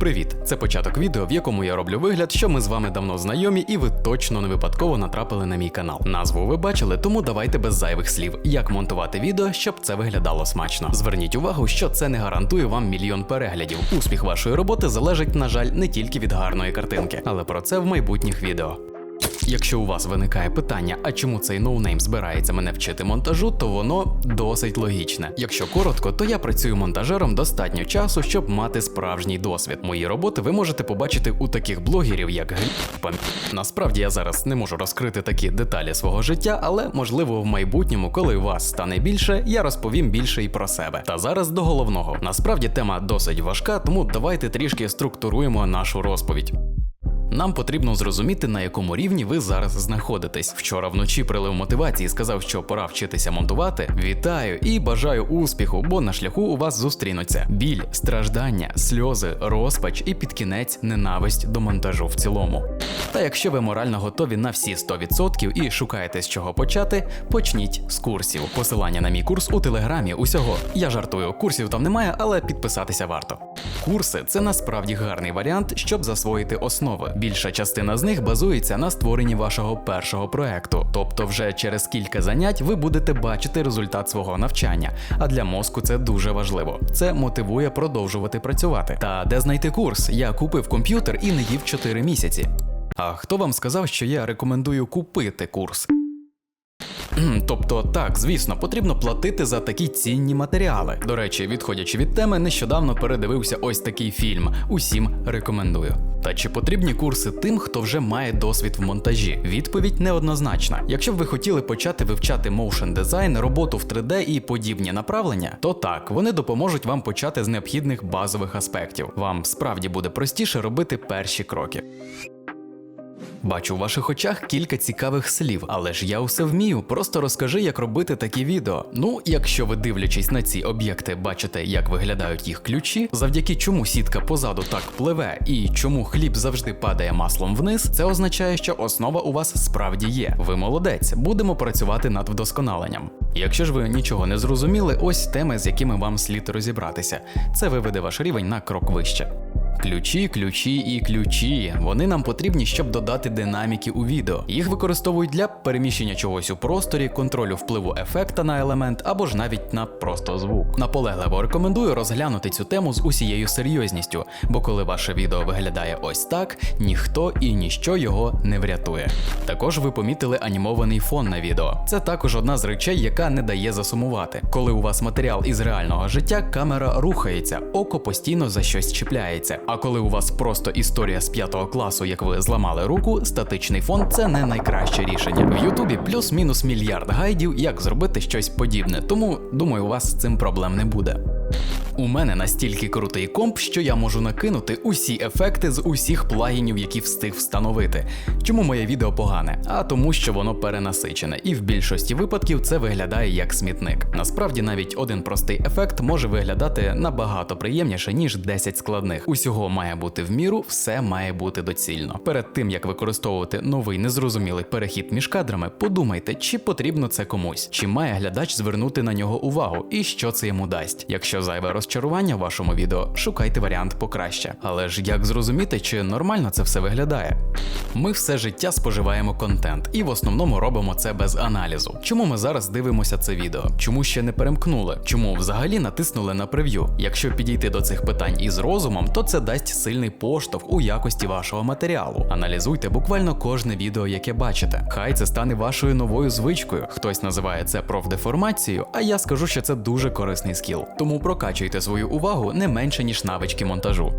Привіт! Це початок відео, в якому я роблю вигляд, що ми з вами давно знайомі, і ви точно не випадково натрапили на мій канал. Назву ви бачили, тому давайте без зайвих слів, як монтувати відео, щоб це виглядало смачно. Зверніть увагу, що це не гарантує вам мільйон переглядів. Успіх вашої роботи залежить, на жаль, не тільки від гарної картинки, але про це в майбутніх відео. Якщо у вас виникає питання, а чому цей ноунейм збирається мене вчити монтажу, то воно досить логічне. Якщо коротко, то я працюю монтажером достатньо часу, щоб мати справжній досвід. Мої роботи ви можете побачити у таких блогерів, як Гліб. Насправді я зараз не можу розкрити такі деталі свого життя, але можливо в майбутньому, коли вас стане більше, я розповім більше і про себе. Та зараз до головного. Насправді тема досить важка, тому давайте трішки структуруємо нашу розповідь. Нам потрібно зрозуміти, на якому рівні ви зараз знаходитесь. Вчора вночі прилив мотивації сказав, що пора вчитися монтувати. Вітаю і бажаю успіху, бо на шляху у вас зустрінуться біль, страждання, сльози, розпач і під кінець ненависть до монтажу в цілому. Та якщо ви морально готові на всі 100% і шукаєте з чого почати, почніть з курсів. Посилання на мій курс у телеграмі. Усього я жартую, курсів там немає, але підписатися варто. Курси це насправді гарний варіант, щоб засвоїти основи. Більша частина з них базується на створенні вашого першого проекту. Тобто, вже через кілька занять ви будете бачити результат свого навчання. А для мозку це дуже важливо. Це мотивує продовжувати працювати. Та де знайти курс? Я купив комп'ютер і не їв 4 місяці. А хто вам сказав, що я рекомендую купити курс? Тобто, так, звісно, потрібно платити за такі цінні матеріали. До речі, відходячи від теми, нещодавно передивився ось такий фільм. Усім рекомендую. Та чи потрібні курси тим, хто вже має досвід в монтажі? Відповідь неоднозначна. Якщо б ви хотіли почати вивчати моушен дизайн, роботу в 3D і подібні направлення, то так, вони допоможуть вам почати з необхідних базових аспектів. Вам справді буде простіше робити перші кроки. Бачу в ваших очах кілька цікавих слів, але ж я усе вмію. Просто розкажи, як робити такі відео. Ну, якщо ви дивлячись на ці об'єкти, бачите, як виглядають їх ключі, завдяки чому сітка позаду так пливе і чому хліб завжди падає маслом вниз, це означає, що основа у вас справді є. Ви молодець, будемо працювати над вдосконаленням. Якщо ж ви нічого не зрозуміли, ось теми, з якими вам слід розібратися. Це виведе ваш рівень на крок вище. Ключі, ключі і ключі. Вони нам потрібні, щоб додати динаміки у відео. Їх використовують для переміщення чогось у просторі, контролю впливу ефекта на елемент або ж навіть на просто звук. Наполегливо рекомендую розглянути цю тему з усією серйозністю, бо коли ваше відео виглядає ось так, ніхто і ніщо його не врятує. Також ви помітили анімований фон на відео. Це також одна з речей, яка не дає засумувати. Коли у вас матеріал із реального життя, камера рухається, око постійно за щось чіпляється. А коли у вас просто історія з п'ятого класу, як ви зламали руку, статичний фон це не найкраще рішення. В Ютубі плюс-мінус мільярд гайдів, як зробити щось подібне. Тому думаю, у вас з цим проблем не буде. У мене настільки крутий комп, що я можу накинути усі ефекти з усіх плагінів, які встиг встановити. Чому моє відео погане? А тому, що воно перенасичене, і в більшості випадків це виглядає як смітник. Насправді, навіть один простий ефект може виглядати набагато приємніше, ніж 10 складних. Усього має бути в міру, все має бути доцільно. Перед тим як використовувати новий незрозумілий перехід між кадрами, подумайте, чи потрібно це комусь, чи має глядач звернути на нього увагу і що це йому дасть. Якщо зайве розчарування в вашому відео, шукайте варіант покраще. Але ж як зрозуміти, чи нормально це все виглядає? Ми все життя споживаємо контент і в основному робимо це без аналізу. Чому ми зараз дивимося це відео? Чому ще не перемкнули? Чому взагалі натиснули на прев'ю? Якщо підійти до цих питань із розумом, то це дасть сильний поштовх у якості вашого матеріалу. Аналізуйте буквально кожне відео, яке бачите. Хай це стане вашою новою звичкою. Хтось називає це профдеформацією, а я скажу, що це дуже корисний скіл. Тому прокачуйте свою увагу не менше ніж навички монтажу.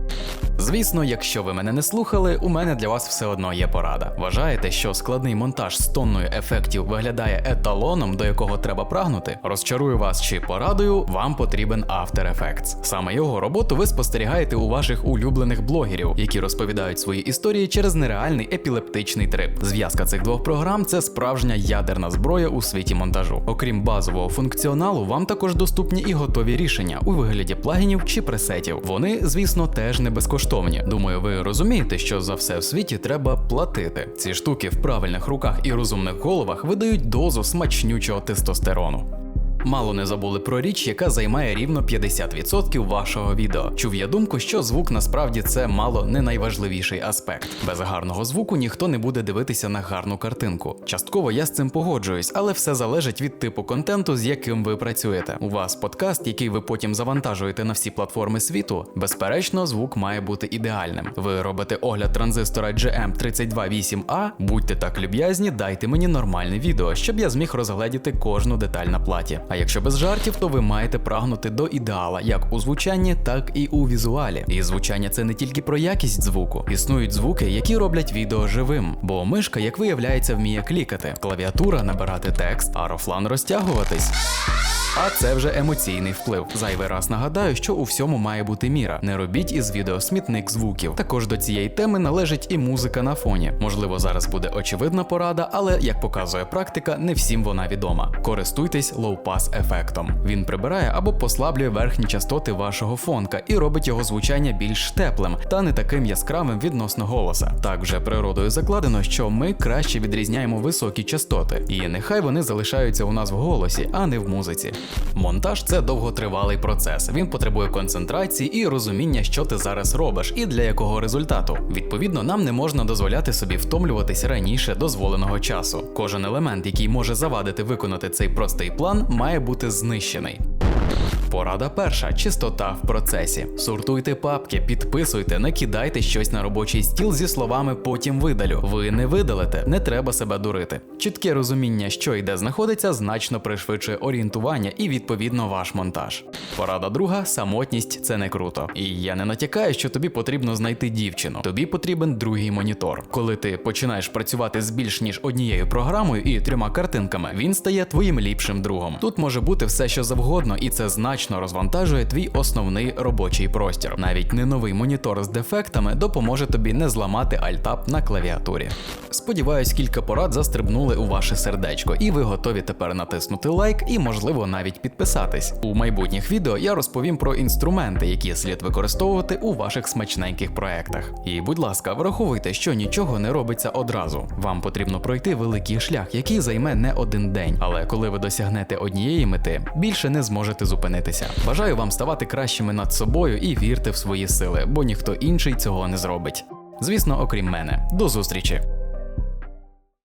Звісно, якщо ви мене не слухали, у мене для вас все одно є порада. Вважаєте, що складний монтаж з тонною ефектів виглядає еталоном, до якого треба прагнути? Розчарую вас чи порадую, вам потрібен After Effects. Саме його роботу ви спостерігаєте у ваших улюблених блогерів, які розповідають свої історії через нереальний епілептичний трип. Зв'язка цих двох програм це справжня ядерна зброя у світі монтажу. Окрім базового функціоналу, вам також доступні і готові рішення у вигляді плагінів чи пресетів. Вони, звісно, теж не безкоштовні. Думаю, ви розумієте, що за все в світі треба платити. Ці штуки в правильних руках і розумних головах видають дозу смачнючого тестостерону. Мало не забули про річ, яка займає рівно 50% вашого відео. Чув я думку, що звук насправді це мало не найважливіший аспект. Без гарного звуку ніхто не буде дивитися на гарну картинку. Частково я з цим погоджуюсь, але все залежить від типу контенту, з яким ви працюєте. У вас подкаст, який ви потім завантажуєте на всі платформи світу. Безперечно, звук має бути ідеальним. Ви робите огляд транзистора GM328A, будьте так люб'язні, дайте мені нормальне відео, щоб я зміг розгледіти кожну деталь на платі. А якщо без жартів, то ви маєте прагнути до ідеала як у звучанні, так і у візуалі. І звучання це не тільки про якість звуку. Існують звуки, які роблять відео живим, бо мишка, як виявляється, вміє клікати, клавіатура набирати текст, а рофлан розтягуватись. А це вже емоційний вплив. Зайвий раз нагадаю, що у всьому має бути міра. Не робіть із відео смітник звуків. Також до цієї теми належить і музика на фоні. Можливо, зараз буде очевидна порада, але як показує практика, не всім вона відома. Користуйтесь лоу-пас ефектом. Він прибирає або послаблює верхні частоти вашого фонка і робить його звучання більш теплим та не таким яскравим відносно голоса. Так вже природою закладено, що ми краще відрізняємо високі частоти, і нехай вони залишаються у нас в голосі, а не в музиці. Монтаж це довготривалий процес. Він потребує концентрації і розуміння, що ти зараз робиш, і для якого результату. Відповідно, нам не можна дозволяти собі втомлюватись раніше дозволеного часу. Кожен елемент, який може завадити виконати цей простий план, має бути знищений. Порада перша чистота в процесі. Сортуйте папки, підписуйте, не кидайте щось на робочий стіл зі словами потім видалю. Ви не видалите, не треба себе дурити. Чітке розуміння, що і де знаходиться, значно пришвидшує орієнтування і відповідно ваш монтаж. Порада друга самотність це не круто. І я не натякаю, що тобі потрібно знайти дівчину. Тобі потрібен другий монітор. Коли ти починаєш працювати з більш ніж однією програмою і трьома картинками, він стає твоїм ліпшим другом. Тут може бути все, що завгодно, і це значно розвантажує твій основний робочий простір. Навіть не новий монітор з дефектами допоможе тобі не зламати альтап на клавіатурі. Сподіваюсь, кілька порад застрибнули у ваше сердечко, і ви готові тепер натиснути лайк і, можливо, навіть підписатись. У майбутніх відео я розповім про інструменти, які слід використовувати у ваших смачненьких проектах. І, будь ласка, враховуйте, що нічого не робиться одразу. Вам потрібно пройти великий шлях, який займе не один день. Але коли ви досягнете однієї мети, більше не зможете зупинитися. Бажаю вам ставати кращими над собою і вірте в свої сили, бо ніхто інший цього не зробить. Звісно, окрім мене. До зустрічі!